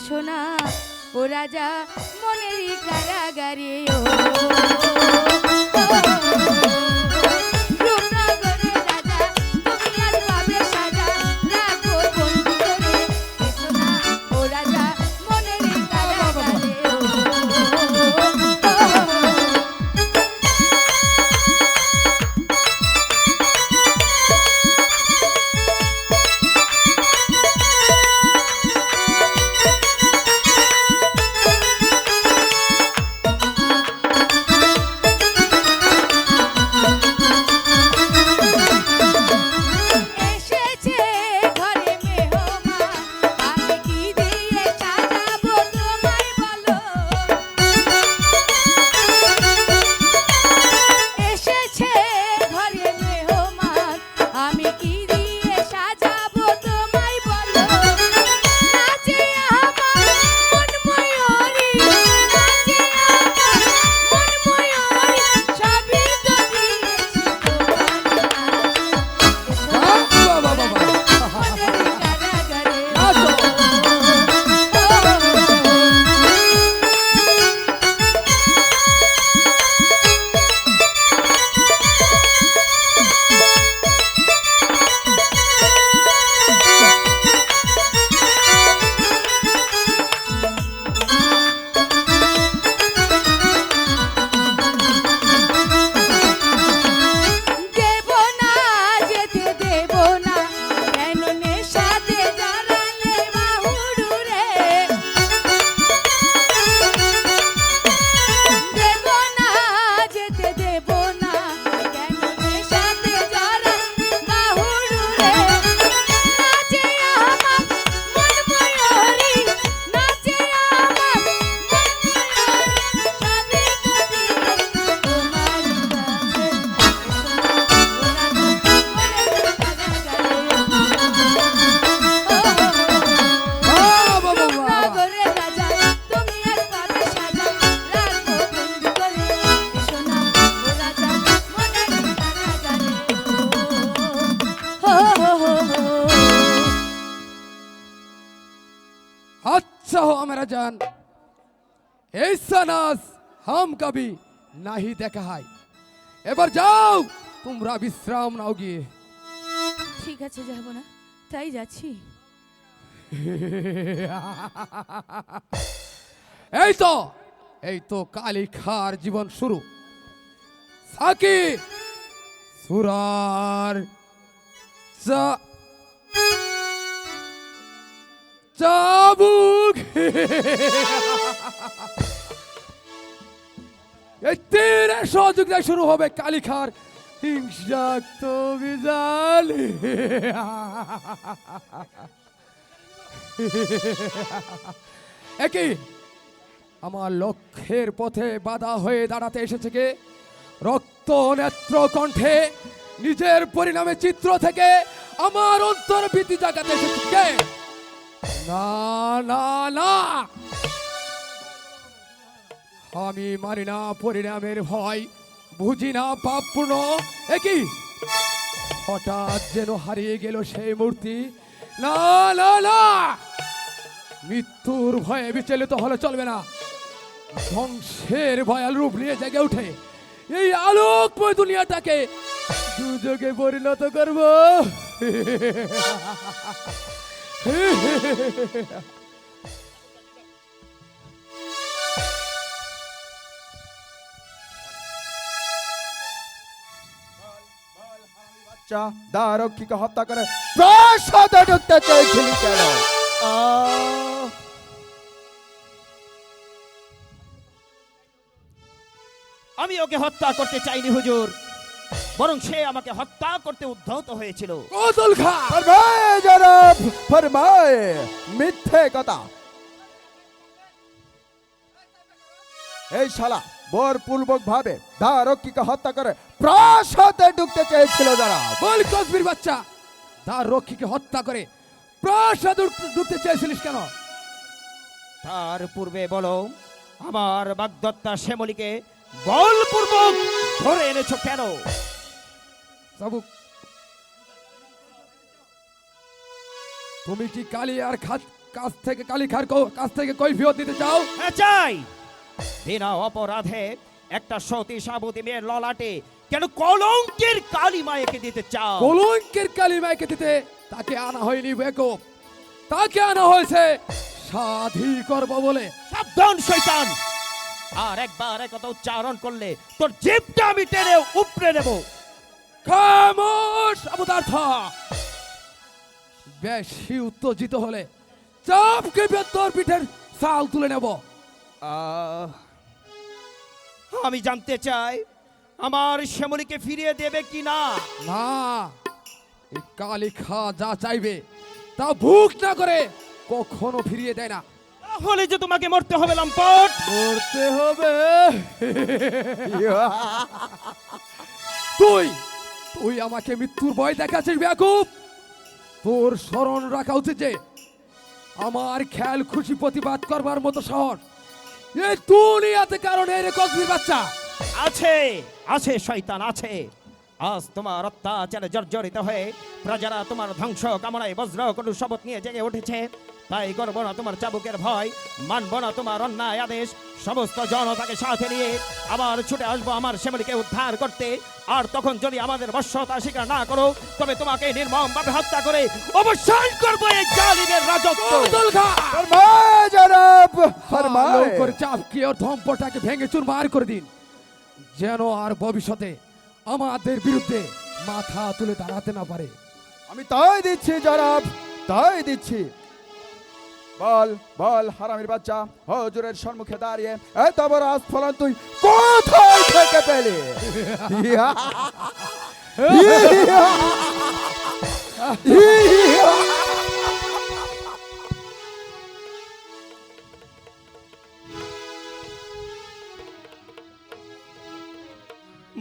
এসো না ও রাজা মনেরই কারাগারে ও। মারা যান এইসা নাস হাম কবি নাহি দেখা হাই এবার যাও তোমরা বিশ্রাম নাও গিয়ে। ঠিক আছে যাব না। তাই যাচ্ছি। এই তো এই তো কালী খার জীবন শুরু। সাকি সুরার চা চাবুক এই তীরে সহযোগিতা শুরু হবে কালীখার। হিংসাক্ত বিজাল। একই, আমার লক্ষ্যের পথে বাধা হয়ে দাঁড়াতে এসেছে কে? রক্ত নেত্র কণ্ঠে নিজের পরিণামে চিত্র থেকে আমার অন্তর ভীতি জাগাতে এসেছে না না না। আমি মানি না পরিণামের ভয়, বুঝি না পাপপূর্ণ একই হঠাৎ যেন হারিয়ে গেল সেই মূর্তি। না না মৃত্যুর ভয়ে বিচলিত হলে চলবে না। ধ্বংসের ভয়াল রূপ নিয়ে জেগে উঠে। এই আলোকময় দুনিয়াটাকে দুযোগে পরিণত করব। বাচ্চা দারক্ষীকে হত্যা করে। প্রাসাদে ঢুকতে চেয়েছিলি কেন? আমি ওকে হত্যা করতে চাইনি হুজুর। বরং সে আমাকে হত্যা করতে উদ্ধত হয়েছিল। কৌতল খা। ফরমায়ে জনাব ফরমায়ে মিথ্যে কথা। এই শালা বরপূর্বক ভাবে দারক্ষীকে হত্যা করে প্রাসাদে ঢুকতে চেয়েছিল যারা। বল কসবির বাচ্চা তার রক্ষীকে হত্যা করে প্রাসাদ ঢুকতে চেয়েছিলিস কেন? তার পূর্বে বলো আমার বাগদত্তা শ্যামলীকে বলপূর্বক ধরে এনেছো কেন? চাবুক তুমি কি কালী আর খাত কাছ থেকে কালী খার কাছ থেকে কৈফিয়ত দিতে চাও? হ্যাঁ চাই। বিনা অপরাধে একটা সতী সাবতী মেয়ের ললাটে কেন কলঙ্কের কালী মায়েকে দিতে চাও? কলঙ্কের কালী মাইকে দিতে তাকে আনা হয়নি বেকব তাকে আনা হয়েছে সাধি করব বলে। সাবধান শৈতান আর একবার একথা উচ্চারণ করলে তোর জিভটা আমি টেনে উপড়ে নেব। খামোশ অবদার্থ। বেশি উত্তেজিত হলে চাপকে তোর পিঠের সাল তুলে নেব। আমি জানতে চাই আমার শ্যামলীকে ফিরিয়ে দেবে কি না? না কালী খা যা চাইবে তা ভুক না করে কখনো ফিরিয়ে দেয় না। তাহলে যে তোমাকে মরতে হবে লম্পট। করতে হবে। তুই তুই আমাকে মৃত্যুর ভয় দেখাচ্ছিস ব্যাকুব। তোর স্মরণ রাখা উচিত যে আমার খেয়াল খুশি প্রতিবাদ করবার মতো শহর এই দুনিয়াতে কারণে রে কসবির বাচ্চা। আছে আছে, শয়তান, আছে। আজ তোমার অত্যাচারে জর্জরিত হয়ে প্রজারা তোমার ধ্বংস কামনায় বজ্র কোনো শপথ নিয়ে জেগে উঠেছে। তাই করব না তোমার চাবুকের ভয় মানব না তোমার অন্যায় আদেশ। সমস্ত জনতাকে সাথে নিয়ে আবার ছুটে আসব আমার শ্যামলীকে উদ্ধার করতে। আর তখন যদি আমাদের বশ্যতা স্বীকার না করো তবে তোমাকে নির্মমভাবে হত্যা করে অবসান করব এই জালিমের রাজত্ব। চাপকে ওর ধম্পটাকে ভেঙে চুরমার করে দিন। যেন আর ভবিষ্যতে আমাদের বিরুদ্ধে মাথা তুলে দাঁড়াতে না পারে। আমি তাই দিচ্ছি জনাব তাই দিচ্ছি। বল বল, হারামির বাচ্চা, হজুরের সম্মুখে দাঁড়িয়ে এত বড় আস্ফলন, তুই কোথায় থেকে পেলি!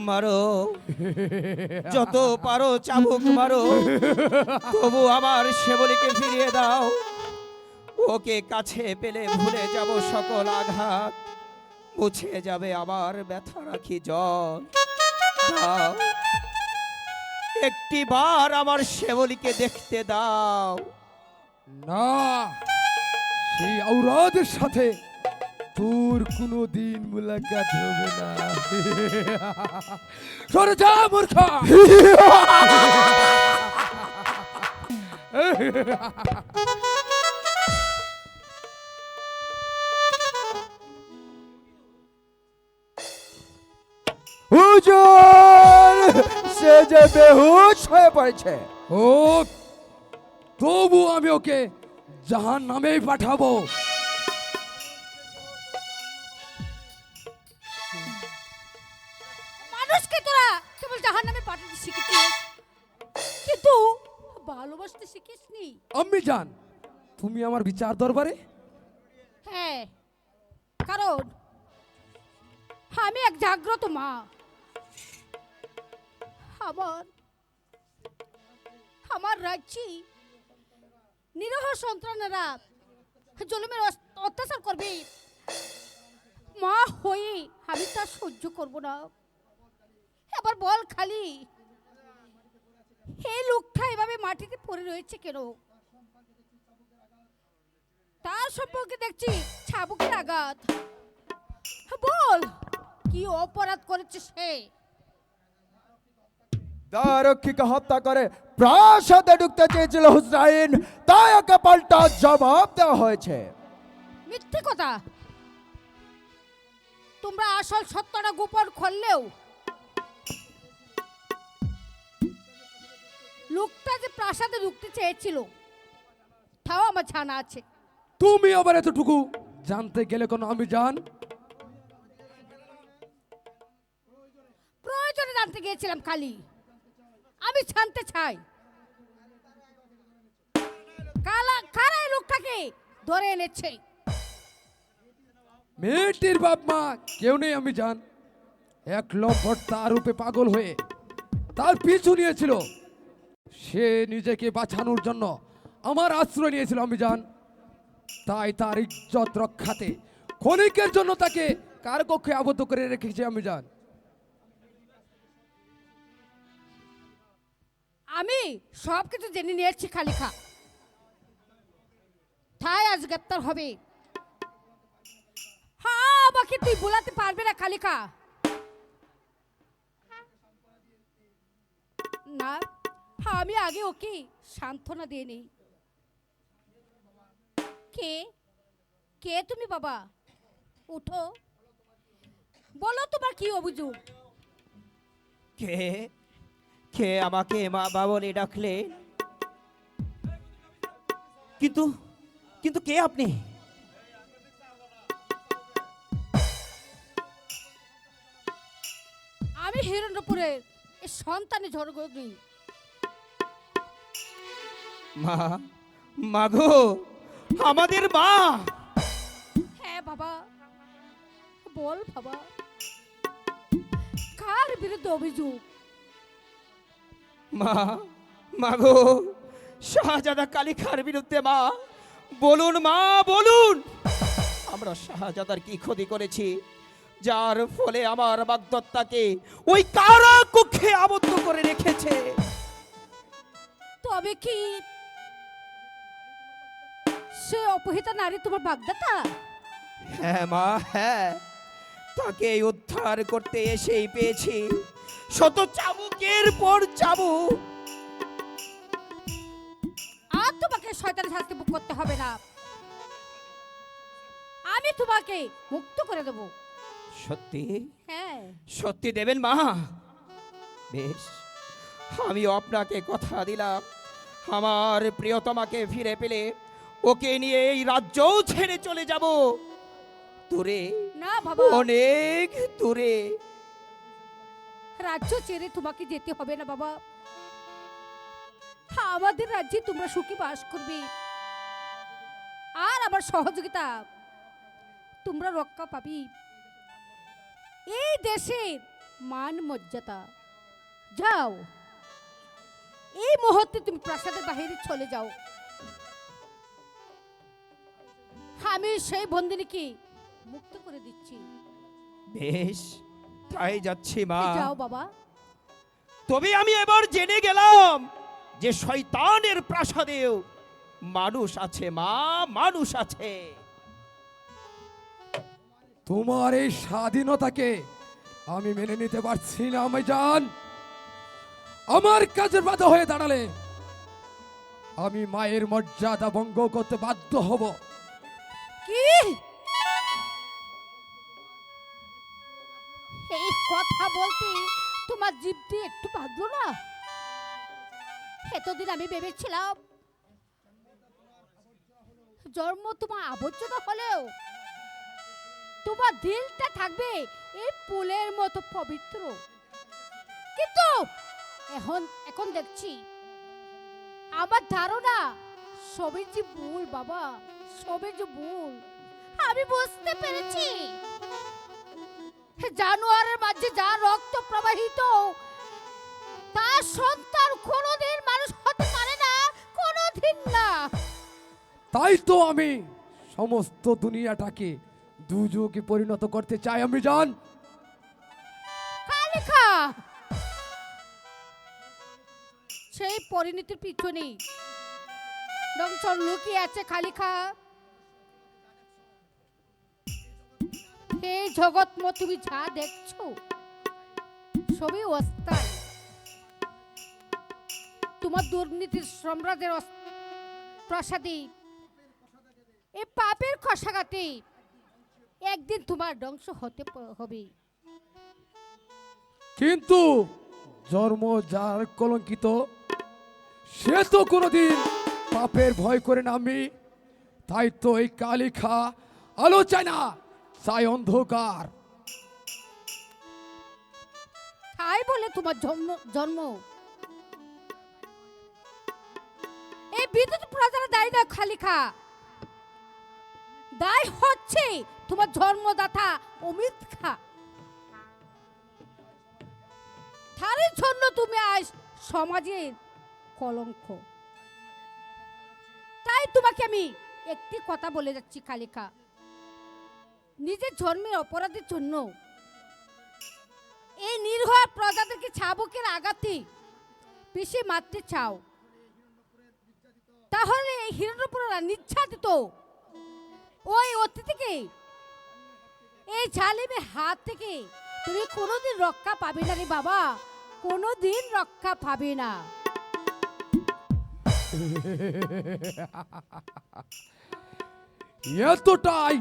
মারো, যত পারো চাবুক মারো, তবু আমার সেবলীকে ফিরিয়ে দাও ওকে কাছে পেলে ভুলে যাব সকল আঘাত। মুছে যাবে আবার ব্যথা রাখি জল দাও। একটি বার আমার সেবলীকে দেখতে দাও। না সেই ঔরদের সাথে তোর কোনো দিন মুলাকাত হবে না। সরে যা মূর্খ! হুজুর সে যে বেহুশ হয়ে পড়েছে। ও তবু আমি ওকে জাহান নামেই পাঠাবো। মানুষকে তোরা কেবল জাহান নামে পাঠাতে শিখেছিস কিন্তু ভালোবাসতে শিখিসনি। আমি জান তুমি আমার বিচার দরবারে? হ্যাঁ কারণ আমি এক জাগ্রত মা। আমার আমার রাজ্যে, নিরহ সন্তানেরা জলমের অত্যাচার করবে। মা হয়ে আমি তা সহ্য করব না। এবার বল খালি, এই লোকটা এভাবে মাটিতে পড়ে রয়েছে কেন? তার সম্পর্কে দেখছি ছাবুকের আঘাত। বল, কি অপরাধ করেছে সে? দারক্ষীকে হত্যা করে প্রাসাদে ঢুকতে চেয়েছিল হুসরাইন। তাই ওকে পাল্টা জবাব দেওয়া হয়েছে। মিথ্যে কথা। তোমরা আসল সত্যটা গোপন করলেও লোকটা যে প্রাসাদে ঢুকতে চেয়েছিল তাও আমার জানা আছে। তুমি আবার এতটুকু জানতে গেলে কোনো আমি জান প্রয়োজনে জানতে গিয়েছিলাম খালি আমি জানতে চাই। কালা কারা লোকটাকে ধরে এনেছে। মেয়েটির বাপ মা কেউ নেই, আমি জান। এক লম্পট তার রূপে পাগল হয়ে তার পিছু নিয়েছিল। সে নিজেকে বাঁচানোর জন্য আমার আশ্রয় নিয়েছিল, আমি জান। তাই তার ইজ্জত রক্ষাতে ক্ষণিকের জন্য তাকে কার কক্ষে আবদ্ধ করে রেখেছি, আমি জান। আমি সব কিছু জেনে নিয়েছি খালি খা আজ গ্রেপ্তার হবে। হ্যাঁ আমাকে তুই বোলাতে পারবে না কালিকা না আমি আগে ওকে সান্ত্বনা দিয়ে নেই। কে? কে তুমি বাবা? উঠো। বলো তোমার কি অভিযোগ? কে? কে আমাকে মা বাবনে ডাকলে? কিন্তু কিন্তু কে আপনি? আমি হিরণ্যপুরের এই সন্তানে ঝড়গনি মা মাগো আমাদের মা! হ্যাঁ বাবা বল বাবা কার বিরুদ্ধে অভিযোগ? মা মাগো শাহজাদা কালিখার বিরুদ্ধে মা বলুন মা বলুন। আমরা শাহজাদার কি ক্ষতি করেছি? যার ফলে আমার বাগদত্তাকে ওই কারা কক্ষে আবদ্ধ করে রেখেছে? তবে কি সে অপহিতা নারী তোমার বাগদাতা হ্যাঁ মা হ্যাঁ। তাকে উদ্ধার করতে এসেই পেয়েছি। শত চাবুকের পর চাবুক আর তোমাকে শয়তানের শাস্তি ভোগ করতে হবে না। আমি তোমাকে মুক্ত করে দেব। সত্যি? হ্যাঁ। সত্যি দেবেন মা? বেশ আমি আপনাকে কথা দিলাম। আমার প্রিয়তমাকে ফিরে পেলে ওকে নিয়ে এই রাজ্যও ছেড়ে চলে যাব। দূরে না বাবা। অনেক দূরে। রাজ্য ছেড়ে তোমাকে যেতে হবে না, বাবা। আমাদের রাজ্যে তোমরা সুখী বাস করবে। আর আমার সহযোগিতা তোমরা রক্ষা পাবি। এই দেশের মান মর্যাদা। যাও। এই মুহূর্তে তুমি প্রাসাদের বাইরে চলে যাও। আমি সেই বন্দিনীকে মুক্ত করে দিচ্ছি। বেশ। তাই যাচ্ছি মা। যাও বাবা। তবে আমি এবার জেনে গেলাম যে শয়তানের প্রাসাদেও মানুষ আছে মা মানুষ আছে। তোমার এই স্বাধীনতাকে আমি মেনে নিতে পারছি না আমি জান। আমার কাজের বাধা হয়ে দাঁড়ালে আমি মায়ের মর্যাদা ভঙ্গ করতে বাধ্য হব। কি? বলতে তোমার জিভ দিয়ে একটু বাঁধলো না? এতদিন আমি ভেবেছিলাম জন্ম তোমার আবর্জনা হলেও তোমার দিলটা থাকবে এই ফুলের মতো পবিত্র। কিন্তু এখন এখন দেখছি আমার ধারণা সবই যে ভুল বাবা সবে যে ভুল, আমি বুঝতে পেরেছি। জানোয়ারের মাঝে যা রক্ত প্রবাহিত তার সন্তান কোনোদিন মানুষ হতে পারে না কোনোদিন না। তাই তো আমি সমস্ত দুনিয়াটাকে দুযোগে পরিণত করতে চাই আমি জান। কালিকা! সেই পরিণতির পিছনে ডংচর লুকিয়ে আছে কালিকা। এই জগৎ তুমি যা দেখছ, সবই অস্থায়ী। তোমার দুর্নীতির সম্রাটের অস- প্রাসাদে এই পাপের কষাঘাতে একদিন তোমার ধ্বংস হতে হবে। কিন্তু জন্ম যার কলঙ্কিত, সে তো কোনোদিন পাপের ভয় করে না আমি। তাই তো এই কালিখা আলো চায় না। চাই অন্ধকার। তাই বলে তোমার জন্ম জন্ম। এই বিদ্যুৎ প্রজারা দায়ী না খালি খা। দায় হচ্ছে তোমার জন্মদাতা অমিত খা। তার জন্য তুমি আজ সমাজের কলঙ্ক। তাই তোমাকে আমি একটি কথা বলে যাচ্ছি কালিকা নিজের জন্মের অপরাধের জন্য। এই নির্ভয় প্রজাদেরকে ছাবকের আঘাতে পিষে মারতে চাও। তাহলে এই হিরণ্যপুরা নির্যাতিত ওই অতিথিকে এই ঝালিমের হাত থেকে তুমি কোনোদিন রক্ষা পাবে না রে বাবা। কোনোদিন রক্ষা পাবে না। এতটাই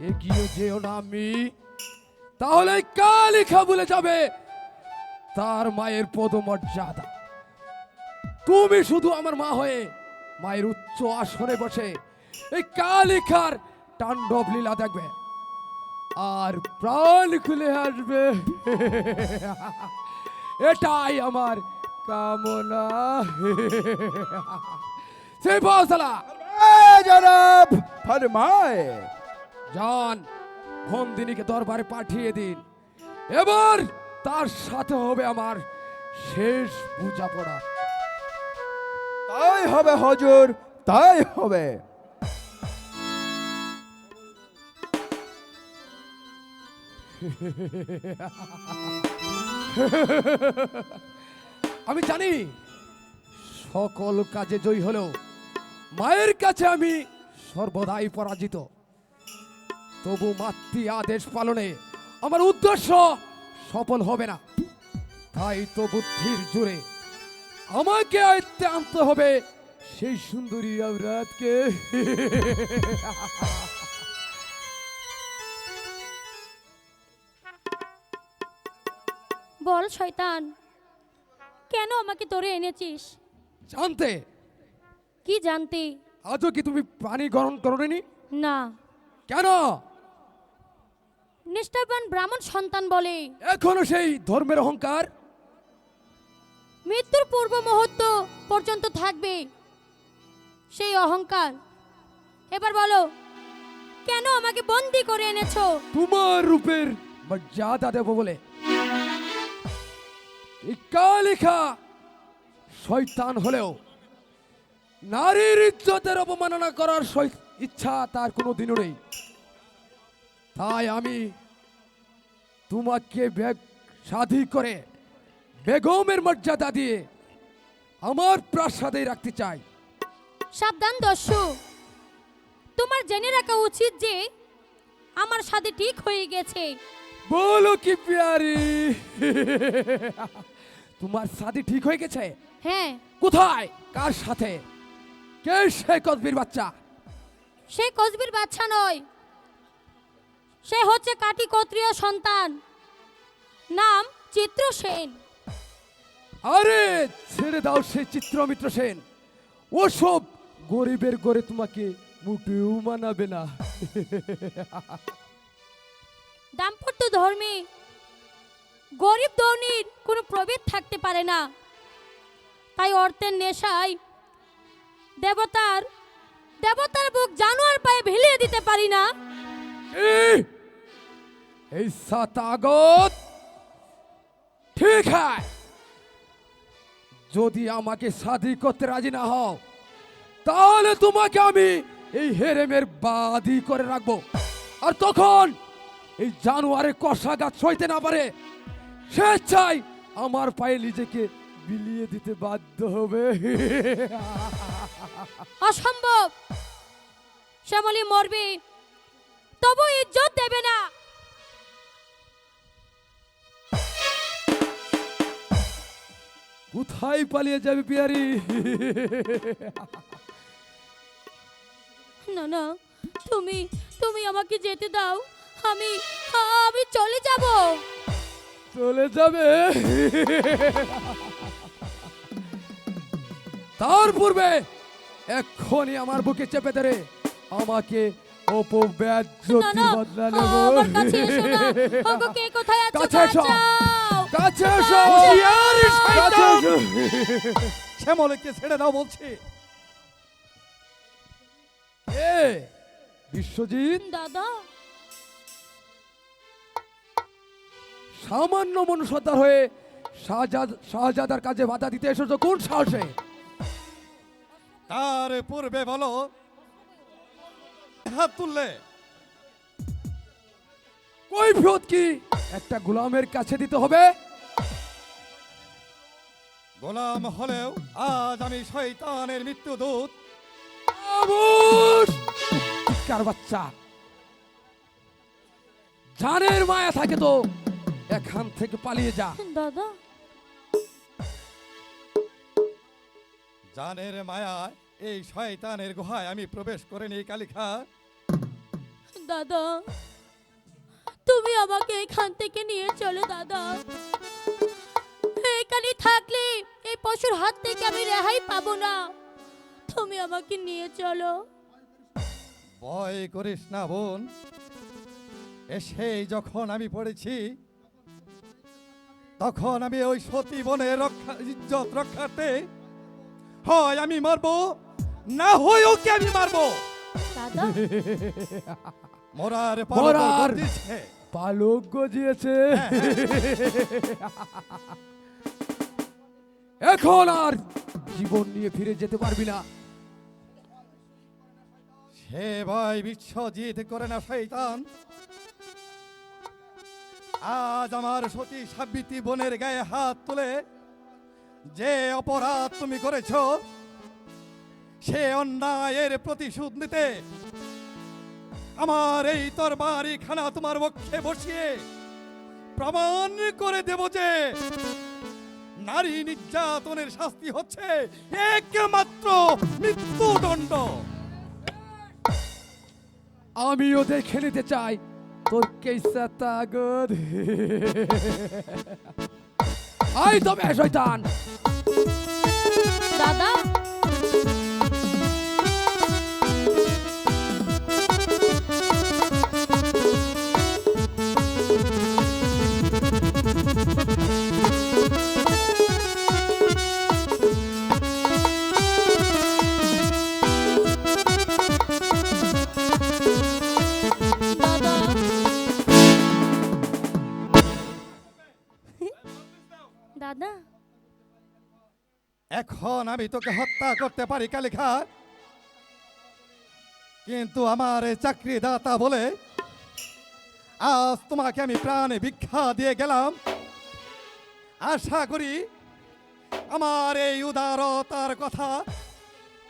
এগিয়ে যেও না আমি। তাহলে কালিখা বলে যাবে তার মায়ের পদমর্যাদা। তুমি শুধু আমার মা হয়ে মায়ের উচ্চ আসনে বসে এই কালিখার তাণ্ডব লীলা দেখবে। আর প্রাণ খুলে আসবে। এটাই আমার কামনা। সে বাসলা এই জনাব ফরমায় যান বন্দিনীকে দরবারে পাঠিয়ে দিন। এবার তার সাথে হবে আমার শেষ পড়া। তাই হবে হজুর, তাই হবে। আমি জানি সকল কাজে জয়ী হলেও মায়ের কাছে আমি সর্বদাই পরাজিত। তবু মাতৃ আদেশ পালনে আমার উদ্দেশ্য সফল হবে না। তাই তো বুদ্ধির জোরে আমাকে আয়ত্তে আনতে হবে সেই সুন্দরী আবরাতকে। বল শয়তান কেন আমাকে ধরে এনেছিস? জানতে? কি জানতে? আজও কি তুমি পানি গ্রহণ করনি? না। কেন? নিষ্ঠাবান ব্রাহ্মণ সন্তান বলে। এখনও সেই ধর্মের অহংকার? মৃত্যুর পূর্ব মুহূর্ত পর্যন্ত থাকবে সেই অহংকার। এবার বলো কেন আমাকে বন্দি করে এনেছো? তোমার রূপের মর্যাদা দেব বলে। কালিখা শয়তান হলেও। নারীর ইজ্জতের অপমাননা করার সই- ইচ্ছা তার কোনো দিনও নেই। তাই আমি তোমাকে বেগ সাধি করে বেগমের মর্যাদা দিয়ে আমার প্রাসাদে রাখতে চাই। সাবধান দস্যু। তোমার জেনে রাখা উচিত যে আমার সাথে ঠিক হয়ে গেছে। বলো কি পিয়ারি? তোমার শাদি ঠিক হয়ে গেছে? হ্যাঁ। কোথায়? কার সাথে? কে সে কসবির বাচ্চা? সে কসবির বাচ্চা নয়। সে হচ্ছে কাটি ক্ষত্রিয় সন্তান। নাম চিত্র সেন। আরে ছেড়ে দাও সে চিত্রমিত্র সেন। ওসব গরিবের গড়ে তোমাকে মোটেও মানাবে না। দাম্পত্য ধর্মে গরিব ধনির কোনো প্রভেদ থাকতে পারে না। তাই অর্থের নেশায় দেবতার দেবতার বুক জানোয়ার পায়ে ভিলিয়ে দিতে পারি না। এই সাতাগত। ঠিক হ্যায় যদি আমাকে শাদি করতে রাজি না হও, তাহলে তোমাকে আমি এই হেরেমের বাদি করে রাখব। আর তখন এই জানুয়ারে কষা গাছ সইতে না পারে, স্বেচ্ছায় আমার পায়ে নিজেকে বিলিয়ে দিতে বাধ্য হবে। অসম্ভব। শ্যামলি মরবে তবু ইজ্জত দেবে না। কোথায় পালিয়ে যাবে পিয়ারি? না না তুমি তুমি আমাকে যেতে দাও। আমি আমি চলে যাব। চলে যাবে। তার পূর্বে এক্ষুনি আমার বুকে চেপে ধরে আমাকে অপব্যাজ্যতির না না বদলা নেব আমার কাছে এসো না। ওগো কে কোথায় আছো? কাছে এসো। কাছে এসো। হুঁশিয়ারি শয়তান! শ্যামলকে ছেড়ে দাও বলছি। এ বিশ্বজিৎ? দাদা। সামান্য মনুষ্যতার হয়ে শাহজাদ শাহজাদার কাজে বাধা দিতে এসেছ। কোন সাহসে? তার পূর্বে বলো। হাত তুললে। কৈফিয়ত কি? একটা গোলামের কাছে দিতে হবে। গোলাম হলেও আজ আমি শয়তানের মৃত্যু দূত। আবুস! কার বাচ্চা? জানের মায়া থাকে তো। এখান থেকে পালিয়ে যা। দাদা জানের মায়ায় এই শয়তানের গুহায় আমি প্রবেশ করিনি কালিখা। দাদা তুমি আমাকে এখান থেকে নিয়ে চলো দাদা। এখানে থাকলে এই পশুর হাত থেকে আমি রেহাই পাবো না। তুমি আমাকে নিয়ে চলো। ভয় করিস না বোন। এসেই যখন আমি পড়েছি তখন আমি ওই সতী বনের রক্ষা ইজ্জত রক্ষার্থে হয় আমি মারবো। না হয় ওকে আমি মারবো? দাদা? মরার মরার। পালক গজিয়েছে। এখন আর জীবন নিয়ে ফিরে যেতে পারবি না। সে ভয় বিশ্বজিৎ করে না শৈতান আজ আমার সতী সাবিত্রী বোনের গায়ে হাত তুলে যে অপরাধ তুমি করেছ, সে অন্যায়ের প্রতিশোধ নিতে আমার এই তরবারি খানা তোমার বক্ষে বসিয়ে প্রমাণ করে দেব যে নারী নির্যাতনের শাস্তি হচ্ছে একমাত্র মৃত্যুদণ্ড। আমিও দেখে নিতে চাই তোর কেসা তাগদ। আই তো শয়তান দাদা দাদা? এখন আমি তোকে হত্যা করতে পারি, কালিখা। কিন্তু আমার এই চাকরি দাতা বলে আজ তোমাকে আমি প্রাণে ভিক্ষা দিয়ে গেলাম। আশা করি আমার এই উদারতার কথা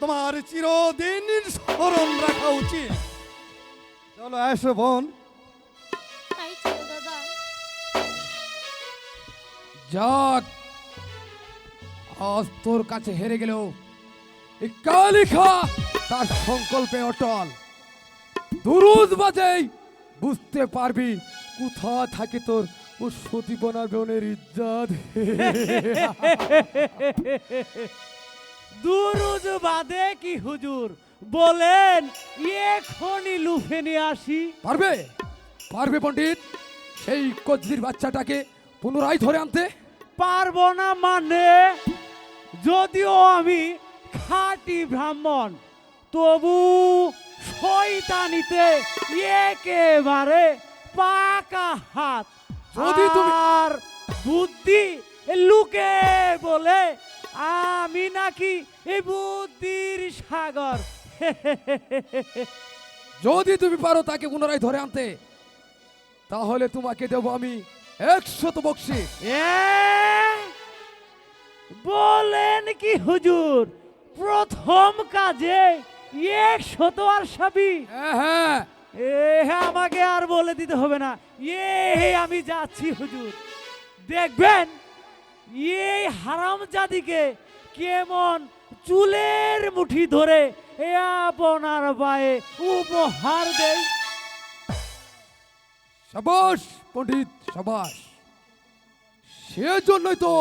তোমার চিরদিন স্মরণ রাখা উচিত। চলো, এসো বোন। যাক আজ তোর কাছে হেরে গেল এই কালিখা তার সংকল্পে অটল। দুরুদ বাজেই বুঝতে পারবি কোথা থাকে তোর ও সতীপনা বোনের ইজ্জত। দুরুজ বাদে কি হুজুর? বলেন এখনই লুফে নিয়ে আসি। পারবে? পারবে পণ্ডিত? সেই কজলির বাচ্চাটাকে পুনরায় ধরে আনতে? পারব না মানে যদিও আমি খাঁটি ব্রাহ্মণ তবু শয়তানিতে একেবারে পাকা হাত যদি তুমি- আর বুদ্ধি লুকে বলে আমি নাকি এই বুদ্ধির সাগর। যদি তুমি পারো তাকে পুনরায় ধরে আনতে তাহলে তোমাকে দেবো আমি একশত বকশিস বলেন কি হুজুর প্রথম কাজে একশত আর সাবি। হ্যাঁ হ্যাঁ। আমাকে আর বলে দিতে হবে না। এ আমি যাচ্ছি হুজুর। দেখবেন এই হারাম জাদিকে কেমন চুলের মুঠি ধরে এ আপনার পায়ে উপহার দেয়। সাবাস পণ্ডিত। সাবাস। সেজন্যই তো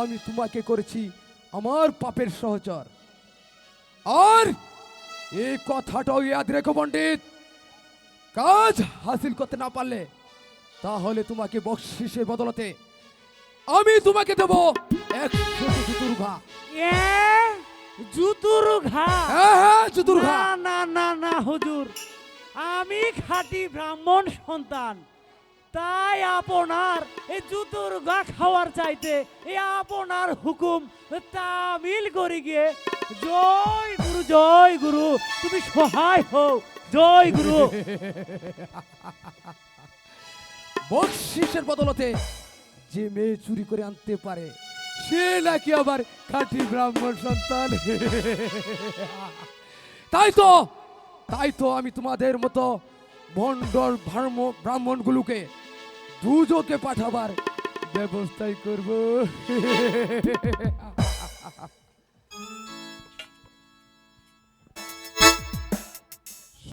আমি তোমাকে করেছি আমার পাপের সহচর। আর এই কথাটাও ইয়াদ রেখো পণ্ডিত। কাজ হাসিল করতে না পারলে তাহলে তোমাকে বকশিসের বদলতে আমি তোমাকে দেব একশো দুর্গা এ? জুতুর ঘা হ্যাঁ হ্যাঁ চতুর্ঘা না না না না হুজুর। আমি খাঁটি ব্রাহ্মণ সন্তান। তাই আপনার এই জুতুর গা খাওয়ার চাইতে এই আপনার হুকুম তামিল করে গিয়ে, জয় গুরু জয় গুরু, তুমি সহায় হও, জয় গুরু। বকশিসের বদলতে যে মেয়ে চুরি করে আনতে পারে, সে নাকি আবার খাঁটি ব্রাহ্মণ সন্তান। তাই তো তাই তো আমি তোমাদের মতো ভণ্ডর ব্রাহ্মণগুলোকে দুজকে পাঠাবার ব্যবস্থাই করব।